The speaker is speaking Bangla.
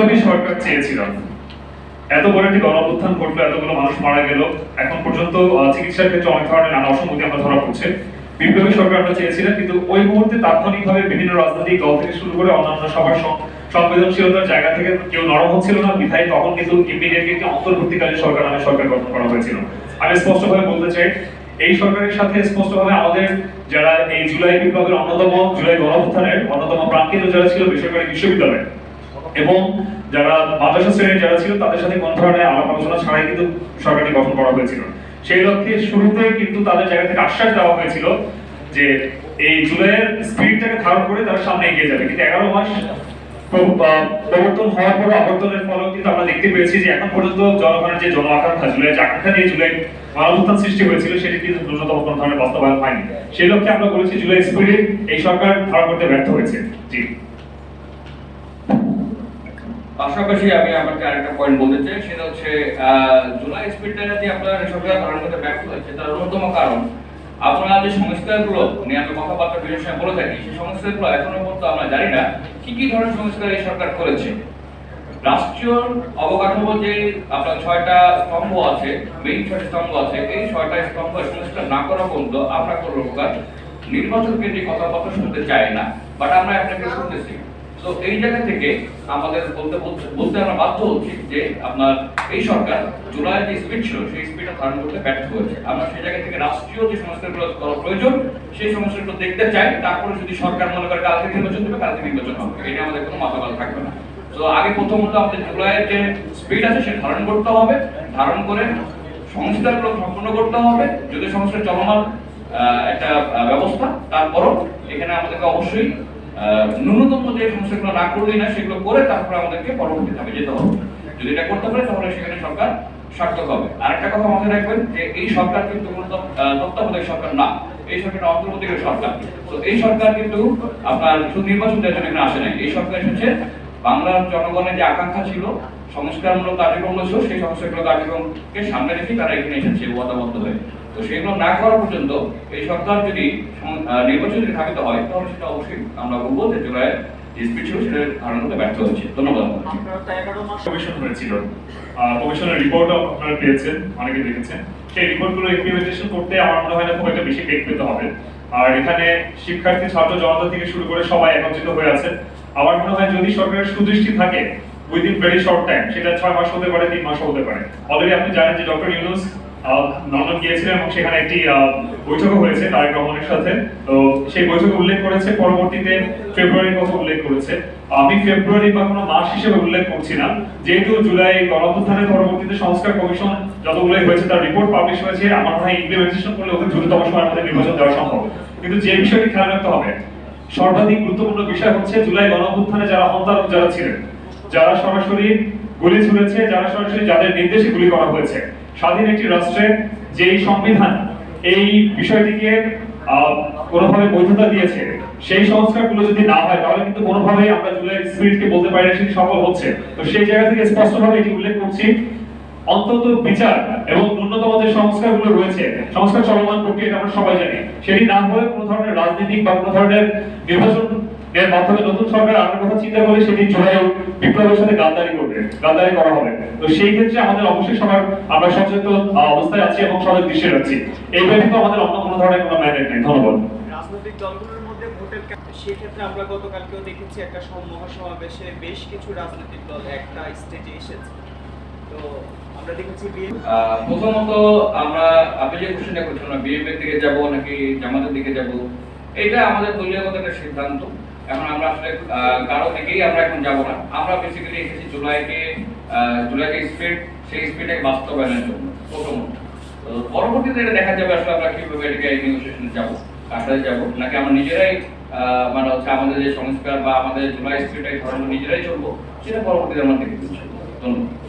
বিপ্লবী সরকার চেয়েছিল এত বড় একটি গণঅভ্যুত্থান ঘটলো, এতগুলো মানুষ মারা গেল, এখন পর্যন্ত চিকিৎসার ক্ষেত্রে অনেক ধরনের নানা অসঙ্গতি আমরা ধরা পড়ছে। বিপ্লবী সরকার আমরা চেয়েছিলাম, কিন্তু ওই মুহূর্তে তাৎক্ষণিকভাবে বিভিন্ন রাজনৈতিক দল থেকে শুরু করে অন্যান্য সবার সংবেদনশীলতার জায়গা থেকে কেউ নরম হচ্ছিল না বিধায় তখন কিন্তু ইমিডিয়েটলি একটি অন্তর্বর্তীকালীন সরকার নামে সরকার গঠন করা হয়েছিল। আমি স্পষ্টভাবে বলতে চাই, এই সরকারের সাথে স্পষ্টভাবে আমাদের যারা এই জুলাই বিপ্লবের অন্যতম, জুলাই গণঅভ্যুত্থানের অন্যতম প্রাণকেন্দ্র যারা ছিল বেসরকারি বিশ্ববিদ্যালয় এবং যারা মাদ্রাসা শ্রেণির যারা ছিল, তাদের সাথে কোন ধরনের আলাপ আলোচনা ছাড়াই কিন্তু সরকারটি গঠন করা হয়েছিল। সেই লক্ষ্যে শুরুতে কিন্তু তাদের জায়গা থেকে আশ্বাস দেওয়া হয়েছিল যে এই জুলাইয়ের স্পিরিটটাকে ধারণ করে তারা সামনে এগিয়ে যাবে। কিন্তু এগারো মাস প্রবর্তন হওয়ার পর আবর্তনের ফলেও কিন্তু আমরা দেখতে পেয়েছি যে এখন পর্যন্ত জনগণের যে জন আকাঙ্ক্ষা জুলাই যে আকাঙ্ক্ষা নিয়ে জুলাই মানবত্থান সৃষ্টি হয়েছিল, সেটি কিন্তু ন্যূনতম কোনো ধরনের বাস্তবায়ন হয়নি। সেই লক্ষ্যে আমরা বলেছি জুলাই স্পিরিট এই সরকার ধারণ করতে ব্যর্থ হয়েছে। জি। পাশাপাশি আমি আপনাকে আরেকটা পয়েন্ট বলতে চাই, সেটা হচ্ছে জুলাই স্পিডটা যে আপনার সরকার ধারণ করতে ব্যর্থ হয়েছে, তার অন্যতম কারণ, আপনারা যে সংস্কারগুলো নিয়ে আমি কথাবার্তা বিভিন্ন সময় বলে থাকি, সেই সংস্কারগুলো এখনও পর্যন্ত আমরা জানি না, কি কি ধরনের সংস্কার এই সরকার করেছে? রাষ্ট্রীয় অবকাঠামো যে আপনার ছয়টা স্তম্ভ আছে মেইন ছয়টা স্তম্ভ আছে, এই ছয়টা স্তম্ভ সংস্কার না করা পর্যন্ত আমরা কোনো প্রকার নির্বাচন কেন্দ্রিক কথাবার্তা শুনতে চাই না বাট আমরা আপনাকে শুনতেছি। তো এই জায়গা থেকে আমাদের বলতে বলতে- বলতে আমরা বাধ্য হচ্ছি যে আপনার এই সরকার জুলাই যে স্পিড ছিল, সেই স্পিডটা ধারণ করতে ব্যর্থ হয়েছে। আমরা সেই জায়গা থেকে রাষ্ট্রীয় যে করা প্রয়োজন, সেই দেখতে চাই। তারপরে যদি সরকার মনে করে কালকে নির্বাচন দেবে, কালকে নির্বাচন হবে। এটা আমাদের কোনো মাথাবাল থাকবে না। তো আগে প্রথমত আমাদের জুলাইয়ের যে স্পিড আছে, সেটা ধারণ করতে হবে। ধারণ করে সংস্কারগুলো সম্পূর্ণ করতে হবে। যদি সংস্কার চলমান একটা ব্যবস্থা, তারপরও এখানে আমাদেরকে অবশ্যই ন্যূনতম যে সমস্যাগুলো না করলেই না, সেগুলো করে তারপরে আমাদেরকে পরবর্তী ধাপে যেতে হবে। যদি এটা করতে পারে, তাহলে সেখানে সরকার সার্থক হবে। আরেকটা কথা মাথায় রাখবেন যে এই সরকার কিন্তু মূলত তত্ত্বাবধায়ক সরকার না। এই সরকার অন্তর্বর্তীকালীন সরকার। তো এই সরকার কিন্তু আপনার শুধু নির্বাচন দেওয়ার জন্য এখানে আসে নাই। এই সরকার এসেছে বাংলার জনগণের যে আকাঙ্ক্ষা ছিল সংস্কারমূলক কার্যক্রমগুলো ছিল সেই সংস্কারগুলো কার্যক্রমকে সামনে রেখে তারা এখানে এসেছে ওয়াদাবদ্ধ হয়ে তো সেগুলো না করা পর্যন্ত এই সরকার যদি নির্বাচন যদি হয়, তাহলে সেটা অবশ্যই আমরা বলব যে জুলাইয়ের আপনারা পেয়েছেন, অনেকে সেই করতে আমার মনে হয় না একটা বেশি পেতে হবে। আর এখানে শিক্ষার্থী থেকে শুরু করে সবাই একত্রিত হয়ে আছে। আমার মনে হয় যদি সরকারের সুদৃষ্টি থাকে উইদিন ভেরি শর্ট টাইম সেটা ছয় মাস হতে পারে তিন মাসও হতে পারে। অলরেডি আপনি জানেন যে ডক্টর ইউনুস লন্ডন গিয়েছিলেন এবং সেখানে একটি আহ, বৈঠকও হয়েছে তারেক রহমানের সাথে। তো সেই বৈঠকে উল্লেখ করেছে পরবর্তীতে ফেব্রুয়ারির কথা উল্লেখ করেছে। আমি ফেব্রুয়ারি বা কোনো মাস হিসেবে উল্লেখ করছি না। যেহেতু জুলাই গণঅভ্যুত্থানের পরবর্তীতে সংস্কার কমিশন যতগুলোই হয়েছে তার রিপোর্ট পাবলিশ হয়েছে আমার মনে হয় ইমপ্লিমেন্টেশন করলে অতি দ্রুততম সময়ের মধ্যে নির্বাচন দেওয়া সম্ভব। কিন্তু যে বিষয়টি খেয়াল রাখতে হবে সর্বাধিক গুরুত্বপূর্ণ বিষয় হচ্ছে জুলাই গণঅভ্যুত্থানে যারা হন্তারক যারা ছিলেন যারা সরাসরি গুলি ছুড়েছে, যারা সরাসরি যাদের নির্দেশে গুলি করা হয়েছে, স্বাধীন একটি রাষ্ট্রে যেই সংবিধান এই বিষয়টিকে কোনোভাবে বৈধতা দিয়েছে, সেই সংস্কারগুলো যদি না হয়, তাহলে কিন্তু কোনোভাবেই আমরা জুলাই স্পিরিটকে বলতে পারি না, সেটি সফল হচ্ছে। তো সেই জায়গা থেকে স্পষ্টভাবে এটি উল্লেখ করছি। অন্তত বিচার এবং ন্যূনতম যে সংস্কারগুলো রয়েছে, সংস্কার চলমান প্রক্রিয়া আমরা সবাই জানি। সেটি না হলে কোনো ধরনের রাজনৈতিক বা কোনো ধরনের নির্বাচন এর মাধ্যমে নতুন সরকার আনার কথা চিন্তা করে সেটি জুলাই বিপ্লবের সাথে গাদ্দারি করবে গাদ্দারি করা হবে। তো সেই ক্ষেত্রে আমাদের অবশ্যই সবার আমরা সচেতন অবস্থায় আছি এবং সবাই দৃশ্যে রাখছি এই ব্যতীত আমাদের অন্য কোনো ধরনের কোনো ম্যান্ডেট নেই। ধন্যবাদ। রাজনৈতিক দলগুলোর মধ্যে ভোটের সেক্ষেত্রে আমরা গতকালকেও দেখেছি একটা সম- মহাসমাবেশে বেশ কিছু রাজনৈতিক দল একটা স্টেজে এসেছে। তো আমরা দেখেছি প্রথমত আমরা আপনি যে কোশ্চেনটা করছেন বিএনপির দিকে যাব নাকি জামাতের দিকে যাব। এটা আমাদের দলীয়গত একটা সিদ্ধান্ত। এখন আমরা আসলে কারও থেকেই আমরা এখন যাব না। আমরা বেসিক্যালি এসেছি জুলাইকে জুলাইকে স্পিড সেই স্পিডে বাস্তবায়নের জন্য প্রথমত পরবর্তীতে এটা দেখা যাবে আসলে আমরা কীভাবে এটাকে নেগোসিয়েশনে যাব, কার সাথে যাব, নাকি আমরা নিজেরাই মানে হচ্ছে আমাদের যে সংস্কার বা আমাদের জুলাই স্পিডটাকে ধরনের নিজেরাই চলবো, সেটা পরবর্তীতে আমরা দেখতে ধন্যবাদ।